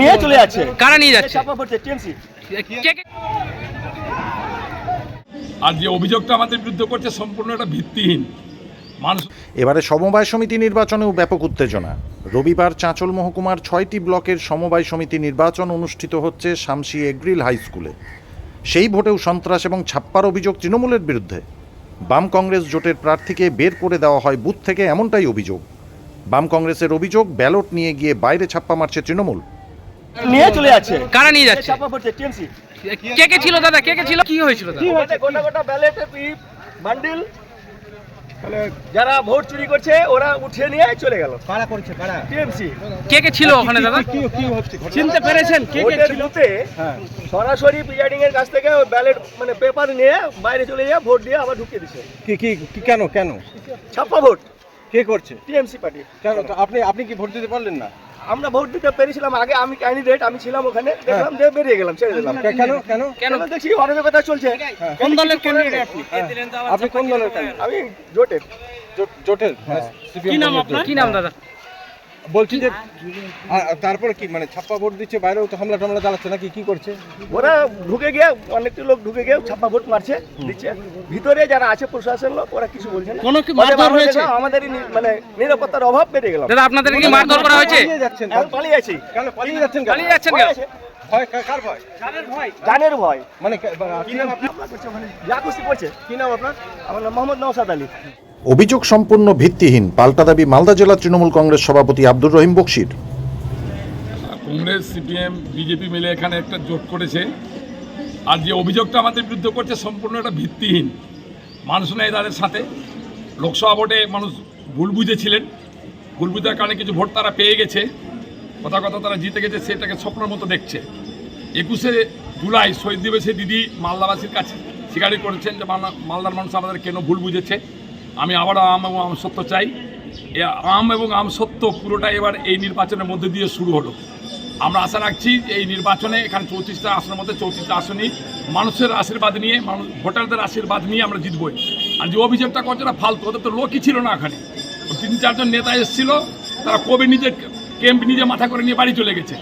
নিয়ে চলে যাচ্ছে। কারা নিয়ে যাচ্ছে? চাপা পড়ছে টিএমসি কে কে? আর যে অভিযোগটা আমাদের বিরুদ্ধে করছে সম্পূর্ণ একটা ভিত্তিহীন। মানুষ এবারে সমবায় সমিতি নির্বাচনেও ব্যাপক উত্তেজনা। রবিবার চাঁচল মহকুমার ছয়টি ব্লকের সমবায় সমিতি নির্বাচন অনুষ্ঠিত হচ্ছে শামসি এগ্রিল হাই স্কুলে। সেই ভোটেও সন্ত্রাস এবং ছাপ্পার অভিযোগ তৃণমূলের বিরুদ্ধে। বাম কংগ্রেস জোটের প্রার্থীকে বের করে দেওয়া হয় বুথ থেকে এমনটাই অভিযোগ। বাম কংগ্রেসের অভিযোগ ব্যালট নিয়ে গিয়ে বাইরে ছাপ্পা মারছে তৃণমূল। নিয়ে চলে যাচ্ছে। কারা নিয়ে যাচ্ছে? চাপা পড়ছে? টিএমসি কে কে ছিল দাদা? কে কে ছিল? কি হয়েছিল দাদা? গোটা গোটা বান্ডিল যারা ভোট চুরি করছে ওরা উঠিয়ে নিয়ে চলে গেল। কারা করছে? কারা? টিএমসি কে কে ছিল ওখানে দাদা? কি কি হচ্ছে? চিনতে পেরেছেন? কে কে ছিল? হ্যাঁ। সরাসরি প্রিজাইডিং এর কাছ থেকে ব্যালেট মানে পেপার নিয়ে বাইরে চলে যায় ভোট দিয়ে আবার ঢুকিয়ে দিছে কি কি কি কেন কেন? ছাপ্পা ভোট। কে করছে? টিএমসি পার্টি কেন? আপনি আপনি কি ভোট দিতে পারলেন না? আমরা ভোট দিতে পেরেছিলাম আগে আমি ক্যান্ডিডেট আমি ছিলাম ওখানে দেখলাম যে বেরিয়ে গেলাম ছেড়ে দিলাম। কেন কেন? কেন দেখছি অরাজকতা চলছে। কোন দলের ক্যান্ডিডেট আপনি আপনি কোন দলের আমি জোটের। জোট- জোটের হ্যাঁ। কি নাম আপনার? কি নাম দাদা? বলছি যে আর- আর তারপরে কি মানে ছাপ্পা ভোট দিচ্ছে বাইরেও তো হামলা টামলা চালাচ্ছে নাকি কি করছে? ওরা ঢুকে গিয়ে অনেকটি লোক ঢুকে গিয়ে ছাপ্পা ভোট মারছে দিচ্ছে। ভিতরে যারা আছে প্রশাসন লোক ওরা কিছু বলছে না। কোনো কি মারধর হয়েছে? নি- মানে নিরাপত্তার অভাব বেড়ে গেল। দাদা আপনাদের কি মারধর করা হয়েছে? পালিয়ে যাচ্ছেন কেন? পালিয়ে যাচ্ছেন কেন পালিয়ে যাচ্ছেন কেন? ভয় কার ভয়? জানের ভয়। মানে কে- বা- কি নাম আপনার? হামলা করছে ওখানে যা খুশি করছে কি নাম আপনার? আমার নাম মোহাম্মদ নওসাদ আলী। অভিযোগ সম্পূর্ণ ভিত্তিহীন পাল্টা দাবি মালদা জেলা তৃণমূল কংগ্রেস সভাপতি আব্দুর রহিম বক্সির। কংগ্রেস, সিপিএম, বিজেপি মিলে এখানে একটা জোট করেছে। আর যে অভিযোগটা আমাদের বিরুদ্ধে করছে সম্পূর্ণ একটা ভিত্তিহীন। মানুষ নেই তাদের সাথে। লোকসভা ভোটে মানুষ ভুল বুঝেছিলেন। ভুল বুঝার কারণে কিছু ভোট তারা পেয়ে গেছে। কথা কথা তারা জিতে গেছে, সেটাকে স্বপ্নের মতো দেখছে। একুশে জুলাই শহীদ দিবসে দিদি মালদাবাসীর কাছে স্বীকারই করেছেন যে মালদা- মালদার মানুষ আমাদের কেন ভুল বুঝেছে। আমি আবারও আম এবং আম সত্য চাই। এ আম এবং আম সত্য পুরোটা এবার এই নির্বাচনের মধ্যে দিয়ে শুরু হলো। আমরা আশা রাখছি এই নির্বাচনে এখানে চৌত্রিশটা আসনের মধ্যে চৌত্রিশটা আসনই মানুষের আশীর্বাদ নিয়ে, মানুষ, ভোটারদের আশীর্বাদ নিয়ে আমরা জিতবই। আর যে অভিযোগটা করছে না, ফালতু, ওদের তো লোকই ছিল না এখানে তিন চারজন নেতা এসেছিল, তারা কবে নিজের ক্যাম্প নিজে মাথা করে নিয়ে বাড়ি চলে গেছে।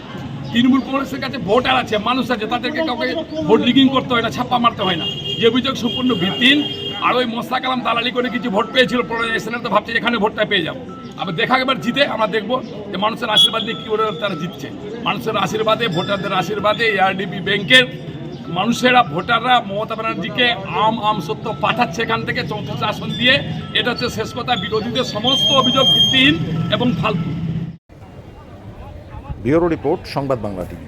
তৃণমূল কংগ্রেসের কাছে ভোটার আছে, মানুষ আছে, তাদেরকে কাউকে ভোট লিগিং করতে হয় না, ছাপ্পা মারতে হয় না। যে অভিযোগ সম্পূর্ণ ভিত্তিহীন আর ওই মোস্তাক আলম দালালি করে কিছু ভোট পেয়েছিল পড়াশোনা তো ভাবছে এখানে ভোটটা পেয়ে যাব। আবার দেখা এবার জিতে আমরা দেখব যে মানুষের আশীর্বাদ দিয়ে কী করে তারা জিতছে। মানুষের আশীর্বাদে, ভোটারদের আশীর্বাদে এআরডিবি ব্যাংকের মানুষেরা, ভোটাররা মমতা ব্যানার্জিকে আম আম সত্য পাঠাচ্ছে এখান থেকে চৌত্রিশ আসন দিয়ে। এটা হচ্ছে শেষ কথা। বিরোধীদের সমস্ত অভিযোগ ভিত্তিহীন এবং ফালতু। ব্যুরো রিপোর্ট, সংবাদ বাংলা টিভি।